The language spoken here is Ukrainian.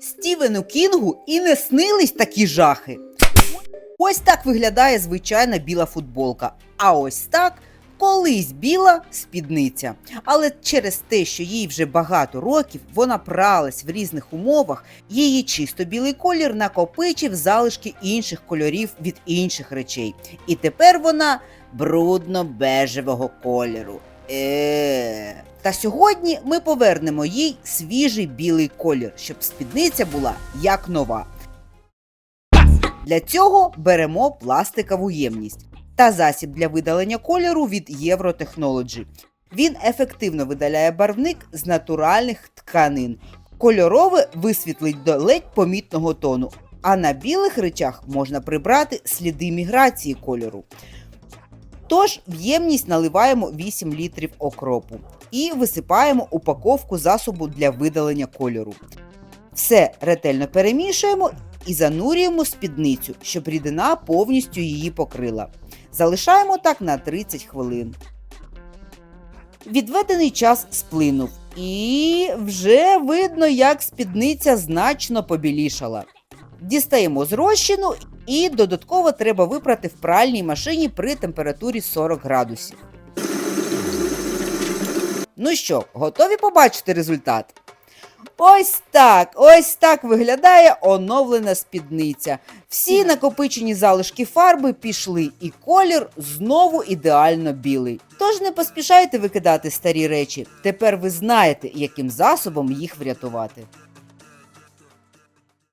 Стівену Кінгу і не снились такі жахи. Ось так виглядає звичайна біла футболка. А ось так колись біла спідниця. Але через те, що їй вже багато років, вона пралась в різних умовах, її чисто білий колір накопичив залишки інших кольорів від інших речей. І тепер вона брудно-бежевого кольору. Е. Та сьогодні ми повернемо їй свіжий білий колір, щоб спідниця була як нова. Для цього беремо пластикову ємність та засіб для видалення кольору від Євротехнологі. Він ефективно видаляє барвник з натуральних тканин. Кольорове висвітлить до ледь помітного тону, а на білих речах можна прибрати сліди міграції кольору. Тож в ємність наливаємо 8 літрів окропу і висипаємо упаковку засобу для видалення кольору. Все ретельно перемішуємо і занурюємо спідницю, щоб рідина повністю її покрила. Залишаємо так на 30 хвилин. Відведений час сплинув, і вже видно, як спідниця значно побілішала. Дістаємо з розчину і додатково треба випрати в пральній машині при температурі 40 градусів. Ну що, готові побачити результат? Ось так, ось так виглядає оновлена спідниця. Всі накопичені залишки фарби пішли, і колір знову ідеально білий. Тож не поспішайте викидати старі речі. Тепер ви знаєте, яким засобом їх врятувати.